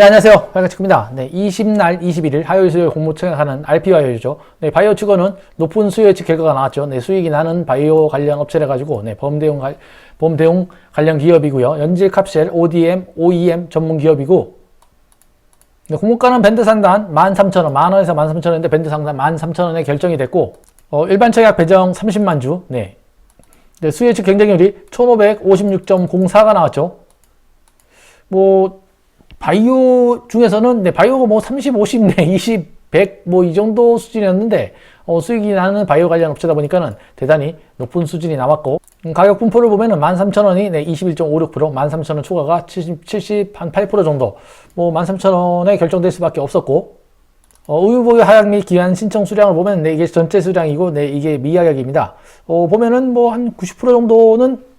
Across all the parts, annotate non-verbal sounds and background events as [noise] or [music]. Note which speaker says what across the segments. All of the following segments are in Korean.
Speaker 1: 네, 안녕하세요. 발가치입니다 네, 20날 21일 화요일 수요일 공모 청약하는 RP바이오죠. 네, 바이오 측어는 높은 수요 예측 결과가 나왔죠. 네, 수익이 나는 바이오 관련 업체래 가지고 네, 범대용 관- 범대용 관련 기업이고요. 연질 캅셀, ODM, OEM 전문 기업이고 네, 공모가는 밴드 상단 13,000원, 만원에서 13,000원인데 밴드 상단 13,000원에 결정이 됐고 어, 일반 청약 배정 30만 주. 네. 네, 수요 예측 경쟁률이 1556.04가 나왔죠. 뭐 바이오 중에서는 네, 바이오가 뭐 30, 50, 네, 20, 100 뭐 이 정도 수준이었는데 어, 수익이 나는 바이오 관련 업체다 보니까는 대단히 높은 수준이 나왔고 음, 가격 분포를 보면은 13,000원이 네, 21.56%, 13,000원 초과가 70, 70, 한 8% 정도 뭐 13,000원에 결정될 수밖에 없었고 어, 의무보유 하약 및 기한 신청 수량을 보면 네, 이게 전체 수량이고 네, 이게 미하약입니다. 어, 보면은 뭐 한 90% 정도는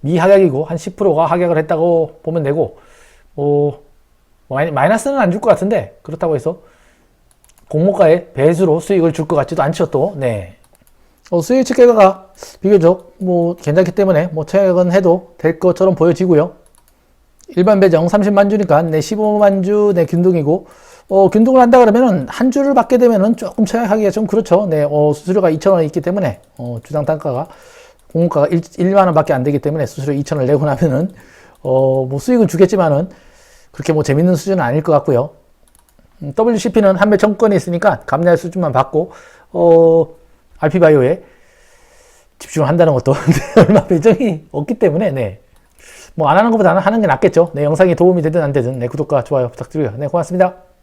Speaker 1: 미하약이고 한 10%가 하약을 했다고 보면 되고 어, 마이- 마이너스는 안 줄 것 같은데 그렇다고 해서 공모가의 배수로 수익을 줄 것 같지도 않죠 또 네. 어, 수익 측 결과가 비교적 뭐 괜찮기 때문에 뭐 청약은 해도 될 것처럼 보여지고요. 일반 배정 30만 주니까 네 15만 주네 균등이고 어, 균등을 한다 그러면은 한 주를 받게 되면은 조금 청약하기가 좀 그렇죠. 네, 어, 수수료가 2,000원 있기 때문에 어, 주당 단가가 공모가가 1, 만 원밖에 안 되기 때문에 수수료 2,000원을 내고 나면은 어, 뭐 수익은 주겠지만은 그렇게 뭐 재밌는 수준은 아닐 것 같고요. 음, WCP는 한매 정권이 있으니까 감량 수준만 받고 어, RP바이오에 집중을 한다는 것도 [laughs] 얼마 배정이 없기 때문에 네. 뭐 안 하는 것보다는 하는 게 낫겠죠. 네, 영상이 도움이 되든 안 되든 네, 구독과 좋아요 부탁드리고요. 네, 고맙습니다.